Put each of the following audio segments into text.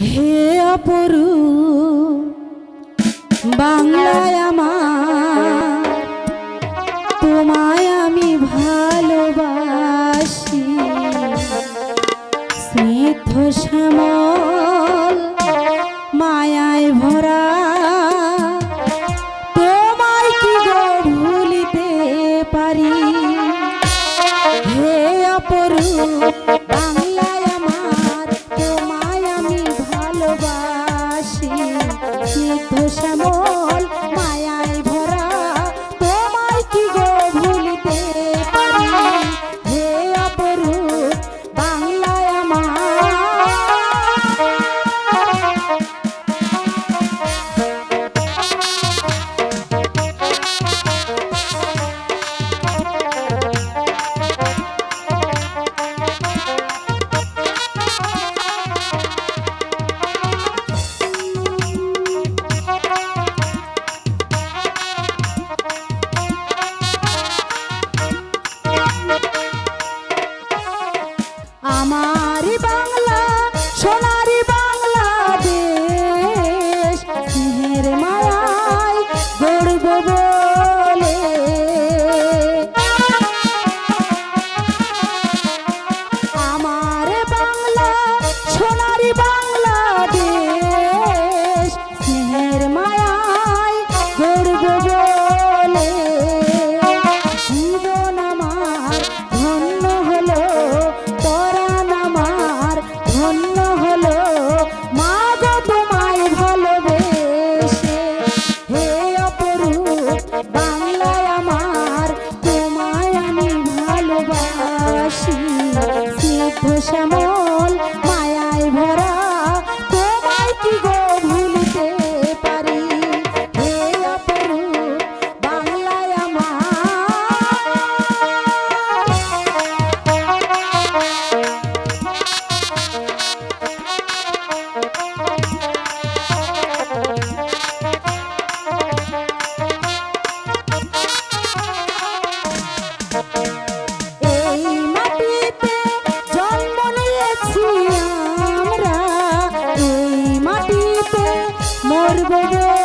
হে অপরু বাংলায় আমার, তোমায় আমি ভালোবাসি। স্নিগ্ধ শ্যামল, মায়ায় ভরা, তোমায় কি ভুলিতে পারি? হে অপরূপ আমার বাংলা সোনারি বাংলাদেশ স্নেহের মায়ায় গর্ব হাসি শ্যামল করবো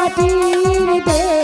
মাটির দেশ